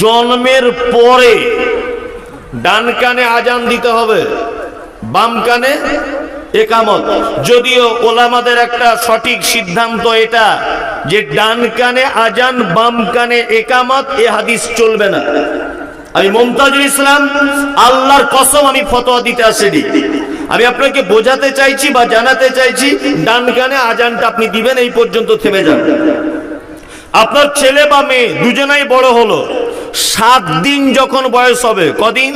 জন্মের পরে ডান কানে আজান দিতে হবে, বাম কানে একামত। যদিও ওলামাদের একটা সঠিক সিদ্ধান্ত এটা যে ডান কানে আজান, বাম কানে একামত, এ হাদিস চলবে না। আমি মমতাজুল ইসলাম, আল্লাহর কসম আমি ফতোয়া দিতে আসেনি। আমি আপনাকে বোঝাতে চাইছি বা জানাতে চাইছি, ডান কানে আজানটা আপনি দিবেন, এই পর্যন্ত থেমে যান। আপনার ছেলে বা মেয়ে দুজনাই বড় হলো। সাত দিন যখন বয়স হবে, কদিন?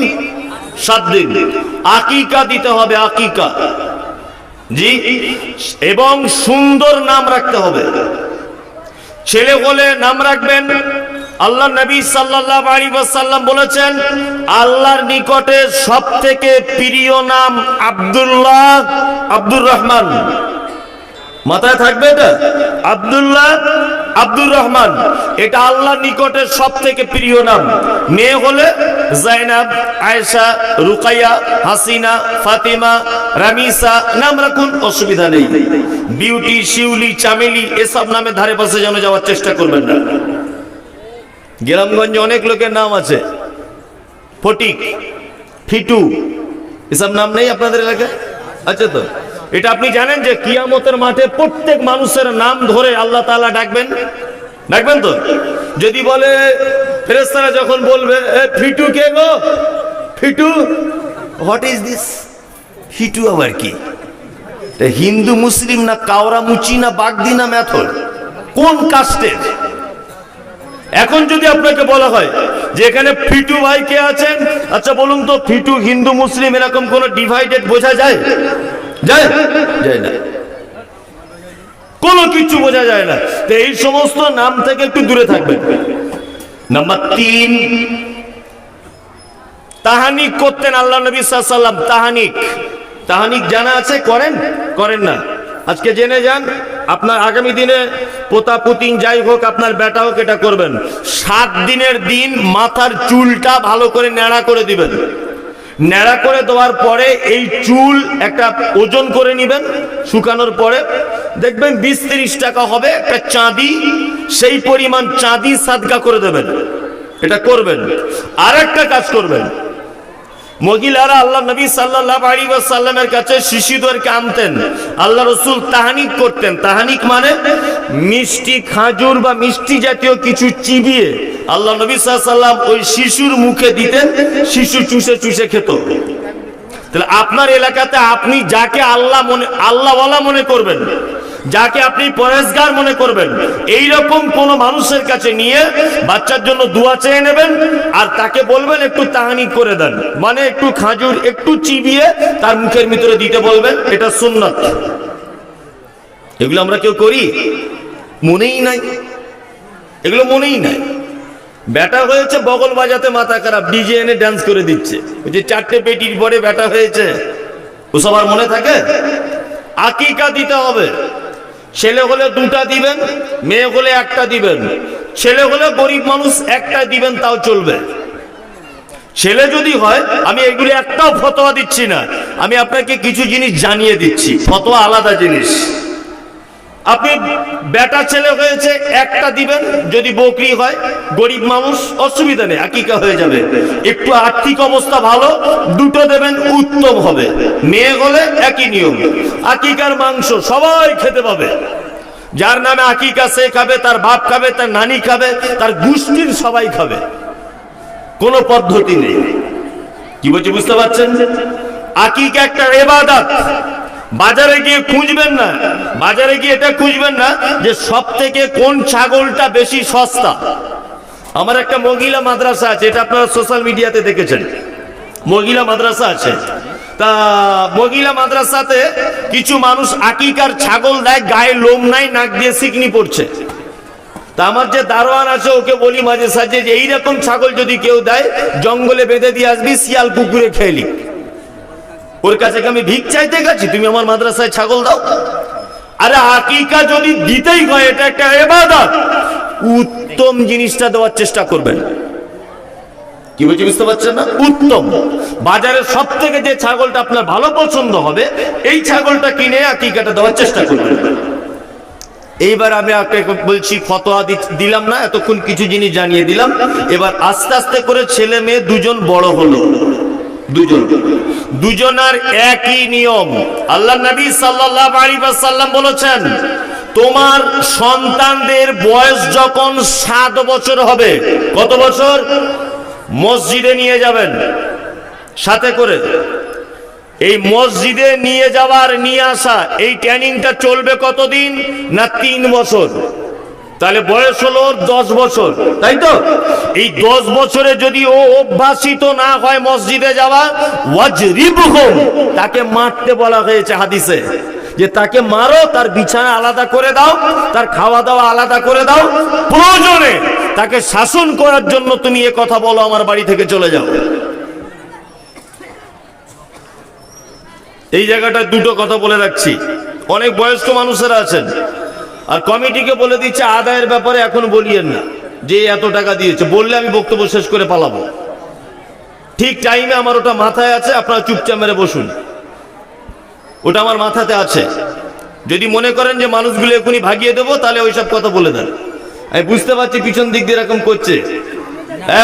সাত দিন। আকিকা দিতে হবে, আকিকা। জি? এবং সুন্দর নাম রাখতে হবে। ছেলে বলে নাম রাখবেন, আল্লাহ নবী সাল্লাল্লাহু আলাইহি ওয়াসাল্লাম বলেছেন, আল্লাহর নিকটে সবথেকে প্রিয় নাম আব্দুল্লাহ আব্দুর রহমান। মাথায় থাকবে এটা? আব্দুল্লাহ আব্দুর রহমান, এটা আল্লাহ নিকটের সব থেকে প্রিয় নাম। মেয়ে হলে জাইনাব, আয়েশা, রুকাইয়া, হাসিনা, ফাতিমা, রামিসা, নাম রাখুন, অসুবিধা নেই। বিউটি, শিউলি, চামেলি, এসব নামে ধারে পাশে যেন যাওয়ার চেষ্টা করবেন না। গ্রামগঞ্জে অনেক লোকের নাম আছে। ফটিক, ফিটু, এসব নাম নেই আপনাদের এলাকায়? আচ্ছা তো? এটা আপনি জানেন যে কিয়ামতের মাঠে প্রত্যেক মানুষের নাম ধরে আল্লাহ তালা ডাকবেন? ডাকবেন তো? যদি বলে ফেরেস্তারা যখন বলবে, এ, ফিটু কে গো? ফিটু? What is this? ফিটু আবার কি? হিন্দু, মুসলিম না কাওরা, মুচি না বাগদি না ম্যাথর? কোন কাস্টের? এখন যদি আপনাকে বলা হয় যে এখানে ফিটু ভাই কে আছেন আচ্ছা বলুন তো, ফিটু, হিন্দু, মুসলিম এরকম কোন ডিভাইডেড বোঝা যায়? যায় যায় না। কোনো কিছু বোঝা যায় না। তো এই সমস্ত নাম থেকে একটু দূরে থাকবেন। নাম্বার তিন, তাহানিক করতেন আল্লাহ নবী সাল্লাম তাহানিক। তাহানিক জানা আছে? করেন? করেন না। আজকে জেনে যান, আপনার আগামী দিনে পোতা পুতিন যাই হোক, আপনার বেটা হোক, এটা করবেন। সাত দিনের দিন মাথার চুলটা ভালো করে ন্যাড়া করে দিবেন। ন্যাড়া করে দেওয়ার পরে এই চুল একটা ওজন করে নেবেন, শুকানোর পরে। দেখবেন বিশ তিরিশ টাকা হবে একটা চাঁদি, সেই পরিমাণ চাঁদি সাদকা করে দেবেন। এটা করবেন। আর একটা কাজ করবেন। মহিলারা আল্লাহ নবী সাল্লাহ সাল্লামের কাছে শিশুদেরকে আনতেন। আল্লাহ রসুল তাহানিক করতেন। তাহানিক মানে মিষ্টি খাজুর বা মিষ্টি জাতীয় কিছু চিবিয়ে আল্লাহ নবী সাল্লাম ওই শিশুর মুখে দিতেন, শিশু চুষে চুষে খেত। তাহলে আপনার এলাকাতে আপনি যাকে আল্লাহ মনে, আল্লাহওয়ালা মনে করবেন, যাকে আপনি পরেশগার মনে করবেন এই রকম কোন মানুষের কাছে নিয়ে বাচ্চার জন্য দোয়া চেয়ে নেবেন আর তাকে বলবেন, একটু তাহানি করে দেন। মানে একটু খাজুর, একটু চিবিয়ে তার মুখের ভিতরে দিতে বলবেন, এটা সুন্নত। এগুলো আমরা কেউ করি? মনেই নাই। এগুলো মনেই নাই। ব্যাটা হয়েছে বগল বাজাতে মাথা খারাপ ডিজে এনে ড্যান্স করে দিচ্ছে। ওই যে চারটে পেটির পরে ব্যাটা হয়েছে। ও সবার মনে থাকে? আকিকা দিতে হবে। ছেলে হলে দুটা দিবেন, মেয়ে হলে একটা দিবেন। ছেলে হলে গরিব মানুষ একটা দিবেন, তাও চলবে। ছেলে যদি হয়, আমি এগুলি একটাও ফতোয়া দিচ্ছি না। আমি আপনাকে কিছু জিনিস জানিয়ে দিচ্ছি। ফতোয়া আলাদা জিনিস। আপনি বেটা ছেলে হয়েছে, একটা দিবেন, যদি বকরি হয়, গরিব মানুষ, অসুবিধা নেই, আকিকা হয়ে যাবে। একটু আর্থিক অবস্থা ভালো, দুটো দেবেন, উত্তম হবে। মেয়ে হলে একই নিয়ম। আকিকার মাংস সবাই খেতে পাবে। যার নামে আকিকা সে খাবে, তার বাপ খাবে, তার নানি খাবে, তার গোষ্ঠীর সবাই খাবে। কোনো পদ্ধতি নেই। কি বলছি, বুঝতে পারছেন? আকিকা একটা এবাদাত। বাজারে গিয়ে খুঁজবেন না। বাজারে গিয়ে এটা খুঁজবেন না যে সব থেকে কোন ছাগলটা বেশি সস্তা। আমার একটা মহিলা মাদ্রাসা আছে, এটা আপনারা সোশ্যাল মিডিয়াতে দেখেছেন। মহিলা মাদ্রাসা আছে। তা মহিলা মাদ্রাসাতে কিছু মানুষ আকিকার ছাগল দেয়, গায়ে লোম নাই, নাক দিয়ে সিকনি পড়ছে। তা আমার যে দারোয়ান আছে, ওকে বলি মাঝে সাঝে যে, এইরকম ছাগল যদি কেউ দেয়, জঙ্গলে বেঁধে দিয়ে আসবি, শিয়াল কুকুরে খেলি ওর কাছে আমি ভিক চাইতে গেছি? তুমি আমার মাদ্রাসায় ছাগল দাও। আরে আকিকা যদি দিতেই হয়, এটা একটা এবাদত। উত্তম জিনিসটা দেওয়ার চেষ্টা করবেন। কি বলছি বুঝতে পারছেন না? উত্তম। বাজারে সব থেকে যে ছাগলটা আপনার ভালো পছন্দ হবে, এই ছাগলটা কিনে আকিকাটা দেওয়ার চেষ্টা করবেন। এইবার আমি আপনাকে বলছি, ফতোয়া দিলাম না, এতক্ষণ কিছু জিনিস জানিয়ে দিলাম। এবার আস্তে আস্তে করে ছেলে মেয়ে দুজন বড় হলো। দুজন দুজনার একই নিয়ম। আল্লাহ নবী সাল্লাল্লাহু আলাইহি ওয়াসাল্লাম বলেছেন, তোমার সন্তানদের বয়স যখন সাত বছর হবে, কত বছর? মসজিদে নিয়ে যাবেন। সাথে করে এই মসজিদে নিয়ে যাওয়ার নিয়ে আসা এই ট্রেনিংটা চলবে কতদিন না তিন বছর? তাহলে বয়স হলো দশ বছর, তাই তো? এই দশ বছরে যদি ও অভ্যাসিত না হয় মসজিদে যাওয়া তাকে মারতে বলা হয়েছে হাদিসে, যে তাকে মারো, তার বিছানা আলাদা করে দাও, তার খাওয়া দাওয়া আলাদা করে দাও, প্রয়োজনে তাকে শাসন করার জন্য তুমি এ কথা বলো, আমার বাড়ি থেকে চলে যাও। এই জায়গাটায় দুটো কথা বলে রাখছি। অনেক বয়স্ক মানুষেরা আছেন। আর কমিটিকে বলে দিচ্ছে আদায়ের ব্যাপারে এখন বলিয়েন না। যে এত টাকা দিয়েছে বললে আমি বক্তব্য শেষ করে পালাবো। ঠিক টাইমে আমার ওটা মাথায় আছে আপনারা চুপচাপ মেরে বসুন। ওটা আমার মাথাতে আছে। যদি মনে করেন যে মানুষগুলো এখনই ভাগিয়ে দেবো তাহলে ওইসব কথা বলে দেন। আমি বুঝতে পারছি পিছন দিক দিয়ে এরকম করছে।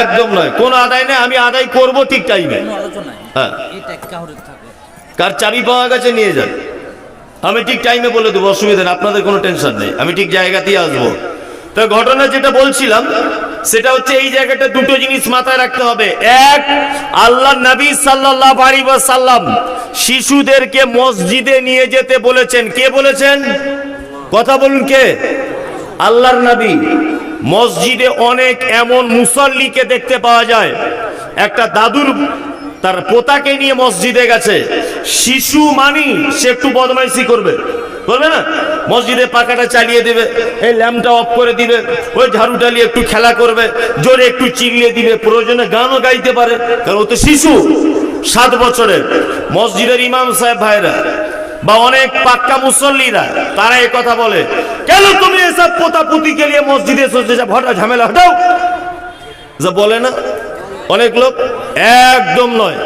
একদম নয়। কোন আদায় নেই আমি আদায় করব ঠিক টাইমে হ্যাঁ। কার চাবি পাওয়া গেছে নিয়ে যান। আমি ঠিক টাইমে বলে দেবো, অসুবিধা নেই, আপনাদের কোনো টেনশন নেই। আমি ঠিক জায়গাতেই আসব। তো ঘটনা যেটা বলছিলাম, সেটা হচ্ছে এই জায়গাটা দুটো জিনিস মাথায় রাখতে হবে। এক, আল্লাহ নবী সাল্লাল্লাহু আলাইহি ওয়াসাল্লাম শিশুদেরকে মসজিদে নিয়ে যেতে বলেছেন। কে বলেছেন? কথা বলুন কে? আল্লাহর নবী। মসজিদে অনেক এমন মুসল্লিকে দেখতে পাওয়া যায়। একটা দাদুর তার পোতাকে নিয়ে মসজিদে গেছে। শিশু মানি, সে একটু বদমাইশি করবে। করবে না? মসজিদে পাকাটা চালিয়ে দেবে, এই ল্যাম্পটা অফ করে দিবে, ওই ঝাড়ুটা নিয়ে একটু খেলা করবে, জোরে একটু চিল্লিয়ে দিবে, প্রয়োজনে গানও গাইতে পারে। কারণ ও তো শিশু। সাত বছরের মসজিদের ইমাম সাহেব ভাইরা বা অনেক পাক্কা মুসল্লিরা, তারা এই কথা বলে, কেন তুমি এসব পোতা পুতিকে নিয়ে মসজিদে এসেছ? যা ভটা ঝামেলা, হটাও। যা বলে না অনেক লোক একদম নয়।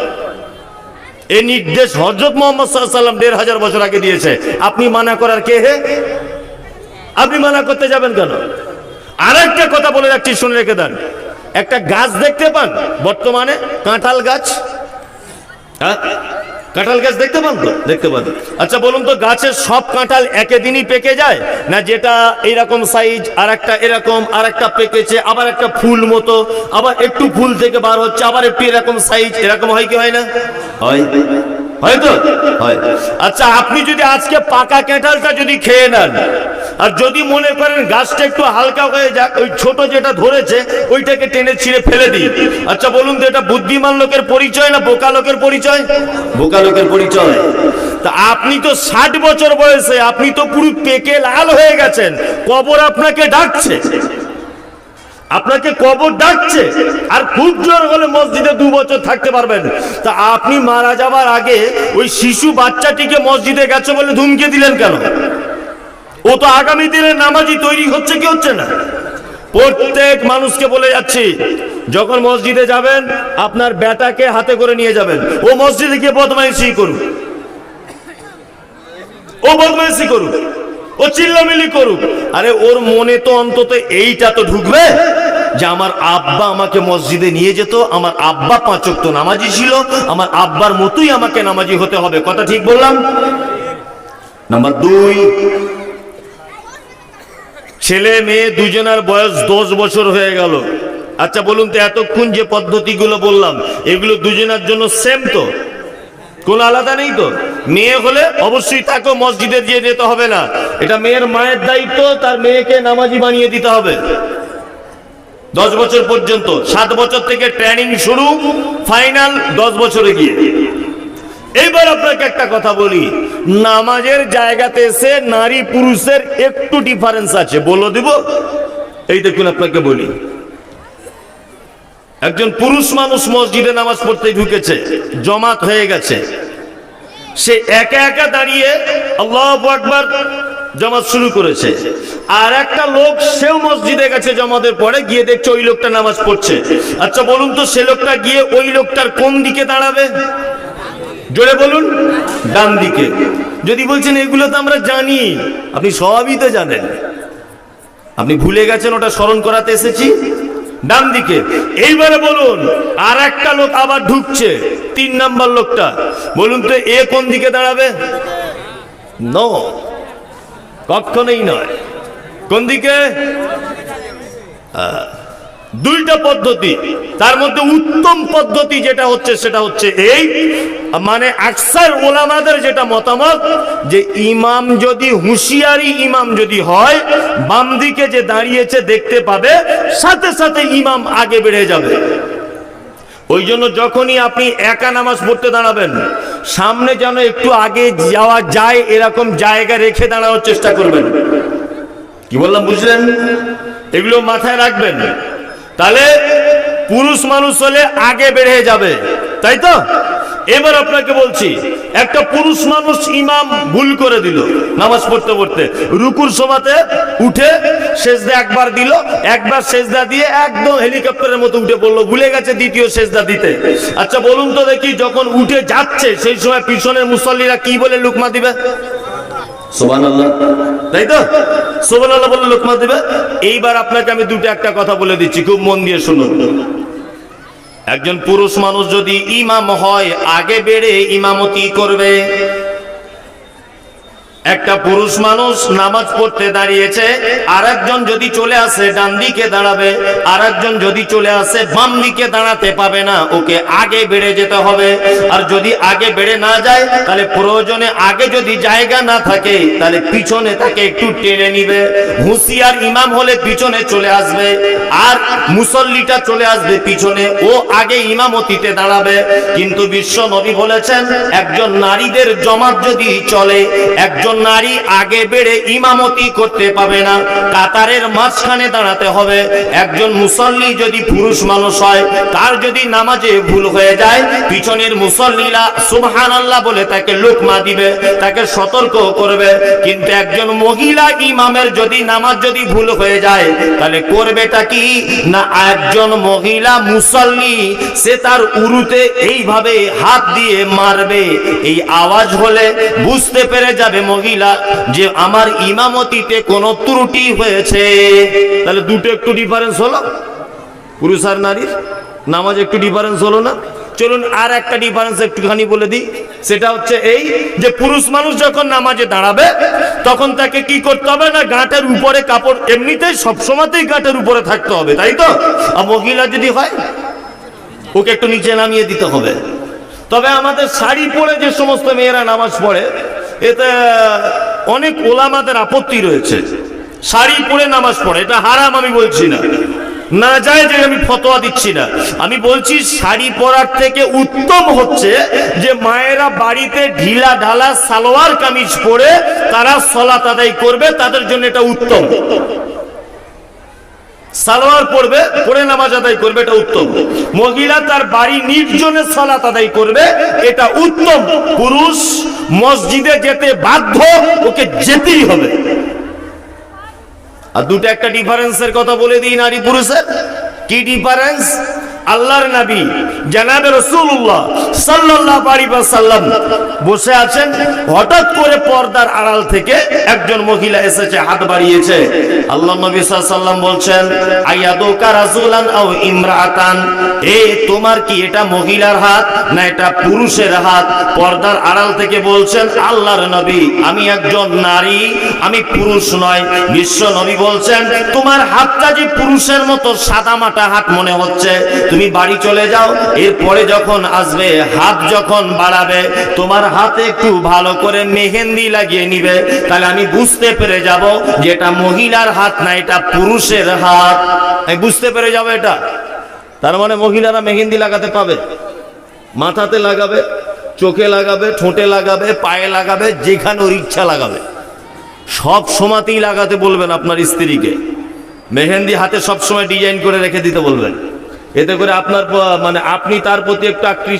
এই নির্দেশ হজরত মোহাম্মদ দেড় হাজার বছর আগে দিয়েছে। আপনি মানা করার কে হে? আপনি মানা করতে যাবেন কেন? আর একটা কথা বলে রাখছি, শুনে রেখে দেন। একটা গাছ দেখতে পান? বর্তমানে কাঁঠাল গাছ। হ্যাঁ? কাঁঠাল গাছ দেখতে পান তো? দেখতে পান। আচ্ছা বলুন তো, গাছের সব কাঁঠাল একে দিনই পেকে যায়? না যেটা এরকম সাইজ আর একটা এরকম আর একটা পেকেছে, আবার একটা ফুল মতো, আবার একটু ফুল থেকে বার হচ্ছে, আবার একটু এরকম সাইজ এরকম হয় কি হয় না? হয়। হয়তো হয়। আচ্ছা আপনি যদি আজকে পাকা কাঁঠালটা যদি খেয়ে নেন আর যদি মনে করেন গাছটা একটু হালকা হয়ে যাক ওই ছোট যেটা ধরেছে ওইটাকে টেনে ছিঁড়ে ফেলে দিই। আচ্ছা বলুন তো এটা বুদ্ধিমান লোকের পরিচয় না বোকা লোকের পরিচয়? বোকা লোকের পরিচয়। তা আপনি তো ষাট বছর বয়সে আপনি তো পুরো পেকে লাল হয়ে গেছেন। কবর আপনাকে ডাকছে। আপনাকে কবর ডাকছে। আর খুব জোর হলে মসজিদে দু বছর থাকতে পারবেন। তা আপনি মারা যাবার আগে ওই শিশু বাচ্চাটিকে মসজিদে গেছে বলে ধুমকে দিলেন কেন? ও তো আগামী দিনে নামাজি তৈরি হচ্ছে কি হচ্ছে না? প্রত্যেক মানুষকে বলে যাচ্ছি, যখন মসজিদে যাবেন, আপনার বেটাকে হাতে করে নিয়ে যাবেন। ও মসজিদে গিয়ে বদমাইশি করুক। ও বদমাইশি করুক। ও চিল্লামিলি করুক। আরে ওর মনে তো অন্তত এইটা তো ঢুকবে যে আমার আব্বা আমাকে মসজিদে নিয়ে যেত, আমার আব্বা পাঁচক তো নামাজি ছিল, আমার আব্বার মতোই আমাকে নামাজি হতে হবে। কথা ঠিক বললাম? নাম্বার দুই ছেলে মেয়ে দুজনের বয়স দশ বছর হয়ে গেল। আচ্ছা বলুন তো এতক্ষণ যে পদ্ধতিগুলো বললাম, এগুলো দুজনের জন্য সেম তো? কোনো আলাদা নেই তো? মেয়ে হলে অবশ্যই তাকে মসজিদে দিয়ে যেতে হবে না। এটা মেয়ের মায়ের দায়িত্ব, তার মেয়েকে নামাজি বানিয়ে দিতে হবে। দশ বছর পর্যন্ত, সাত বছর থেকে ট্রেনিং শুরু ফাইনাল দশ বছরে গিয়ে। এইবার আপনাকে একটা কথা বলি। নামাজের জায়গাতে এসে নারী পুরুষের একটু ডিফারেন্স আছে, বলে দিব। এই দেখুন আপনাকে বলি। একজন পুরুষ মানুষ মসজিদে নামাজ পড়তে ঢুকেছে, জমাত হয়ে গেছে। সে একা একা দাঁড়িয়ে আল্লাহ আকবার জমাত শুরু করেছে। আর একটা লোক সেও মসজিদে গেছে জমাতের পরে, গিয়ে দেখছে ওই লোকটা নামাজ পড়ছে। আচ্ছা বলুন তো সে লোকটা গিয়ে ওই লোকটার কোন দিকে দাঁড়াবে? জোরে বলুন, ডান দিকে। যদি বলছেন, এগুলো তো আমরা জানি, আপনি সবই তো জানেন। আপনি ভুলে গেছেন, ওটা স্মরণ করাতে এসেছি। ডান দিকে, এইবারে বলুন আর একটা লোক আবার ঢুকছে, তিন নাম্বার লোকটা। বলুন তো, এ কোন দিকে দাঁড়াবে? নো। কখনোই নয়। কোন দিকে? দুইটা পদ্ধতি। তার মধ্যে উত্তম পদ্ধতি যেটা হচ্ছে, সেটা হচ্ছে এই মানে আকসার ওলামাদের যেটা মতামত, যে ইমাম যদি হুঁশিয়ারি ইমাম যদি হয়, বাম দিকে যে দাঁড়িয়েছে দেখতে পাবে, সাথে সাথে ইমাম আগে বেড়ে যাবে। ওই জন্য যখনই আপনি একা নামাজ পড়তে দাঁড়াবেন, সামনে যেন একটু আগে যাওয়া যায়, এরকম জায়গা রেখে দাঁড়ানোর চেষ্টা করবেন। কি বললাম, বুঝলেন? এগুলো মাথায় রাখবেন। তাহলে পুরুষ মানুষ হলে আগে বেড়ে যাবে, তাই তো? এবার আপনাকে বলছি, একটা পুরুষ মানুষ ইমাম ভুল করে দিল নামাজ পড়তে পড়তে। রুকুর সভাতে উঠে সেজদা একবার দিল, একবার সেজদা দিয়ে একদম হেলিকপ্টারের মতো উঠে পড়ল, ভুলে গেছে দ্বিতীয় সেজদা দিতে। আচ্ছা বলুন তো দেখি, যখন উঠে যাচ্ছে, সেই সময় পিছনের মুসল্লিরা কি বলে লুকমা দিবে? তাই তো? লোকমা দেবে? এইবার আপনাকে আমি দুটো একটা কথা বলে দিচ্ছি, খুব মন দিয়ে শুনুন। একজন পুরুষ মানুষ যদি ইমাম হয়, আগে বেড়ে ইমামতি করবে। একটা পুরুষ মানুষ নামাজ পড়তে দাঁড়িয়েছে আর একজন যদি চলে আসে ডান দিকে দাঁড়াবে আর একজন যদি চলে আসে বাম দিকে দাঁড়াতে পাবে না, ওকে আগে বেড়ে যেতে হবে। আর যদি আগে বেড়ে না যায়, তাহলে প্রয়োজনে আগে যদি জায়গা না থাকে, তাহলে পিছনে তাকে একটু টেনে নিবে। হুঁশিয়ার ইমাম হলে পিছনে চলে আসবে, আর মুসল্লিটা চলে আসবে পিছনে, ও আগে ইমামতিতে দাঁড়াবে। কিন্তু বিশ্ব নবী বলেছেন, একজন নারীদের জমাত যদি চলে, একজন নারী আগে বেড়ে ইমামতি করতে পাবে না। কাতারের মাঝখানে দাঁড়াতে হবে। একজন মুসল্লি যদি পুরুষ মানুষ হয়, তার যদি নামাজে ভুল হয়ে যায়, পিছনের মুসল্লিরা সুবহান আল্লাহ বলে তাকে লোকমা দিবে, তাকে সতর্ক করবে। কিন্তু একজন মহিলা ইমামের যদি নামাজ যদি ভুল হয়ে যায়, তাহলে করবেটা কি? না, একজন মহিলা মুসল্লি, সে তার উরুতে এইভাবে হাত দিয়ে মারবে। এই আওয়াজ হলে বুঝতে পেরে যাবে মহিলা যে আমার ইমামতিতে কোনো ত্রুটি হয়েছে। তাহলে দুটো একটু ডিফারেন্স হলো। পুরুষ আর নারীর। নামাজ একটু ডিফারেন্স হলো না। চলুন আর একটা ডিফারেন্স একটুখানি বলে দিই। সেটা হচ্ছে এই যে পুরুষ মানুষ যখন নামাজে দাঁড়াবে, তখন তাকে কি করতে হবে না, গাঁটের উপরে কাপড় এমনিতেই সবসময়তেই গাঁটের উপরে থাকতে হবে, তাই তো? আর মহিলা যদি হয়, ওকে একটু নিচে নামিয়ে দিতে হবে। তবে আমাদের শাড়ি পরে যে সমস্ত মেয়েরা নামাজ পড়ে এতে অনেক ওলামাদের আপত্তি রয়েছে। শাড়ি পরে নামাজ পড়ে, এটা হারাম আমি বলছি না। না যায় যে আমি ফতোয়া দিচ্ছি না। আমি বলছি শাড়ি পরার থেকে উত্তম হচ্ছে যে মায়েরা বাড়িতে ঢিলা ঢালা সালোয়ার কামিজ পরে তারা সলাত তাদাই করবে, তাদের জন্য এটা উত্তম। সালোয়ার পড়বে পরে নামাজ আদায় করবে, এটা উত্তম। মহিলা তার বাড়ি নির্জনে সালাত আদায় করবে, এটা উত্তম। পুরুষ মসজিদে যেতে বাধ্য, ওকে যেতেই হবে। আর দুটো একটা ডিফারেন্সের কথা বলে দিই নারী পুরুষের কি ডিফারেন্স আল্লাহর নবী, জানাবে রসুল্লাহ সাল্লাল্লাহু আলাইহি ওয়াসাল্লাম বসে আছেন। হঠাৎ করে পর্দার আড়াল থেকে একজন মহিলা এসেছে, হাত বাড়িয়েছে। আল্লাহ নবী সাল্লাল্লাহু বলছেন আমি একজন নারী, আমি পুরুষ নয়। বলছেন, তোমার পুরুষের মতো হাত মনে হচ্ছে তুমি বাড়ি চলে যাও, এরপরে যখন আসবে, হাত যখন বাড়াবে, তোমার হাতে একটু ভালো করে মেহেন্দি লাগিয়ে নিবে। তাহলে আমি বুঝতে পেরে যাব যে এটা মহিলার হাত না, এটা পুরুষের হাত। আমি বুঝতে পেরে যাব এটা। তার মানে মহিলারা মেহেন্দি লাগাতে পাবে। মাথাতে লাগাবে, চোখে লাগাবে, ঠোঁটে লাগাবে, পায়ে লাগাবে, যেখানে ওর ইচ্ছা লাগাবে। সব সময়তেই লাগাতে বলবেন আপনার স্ত্রীকে। মেহেন্দি হাতে সব সময় ডিজাইন করে রেখে দিতে বলবেন। এতে করে আপনার মানে আপনি তার প্রতি একটু আকৃষ্ট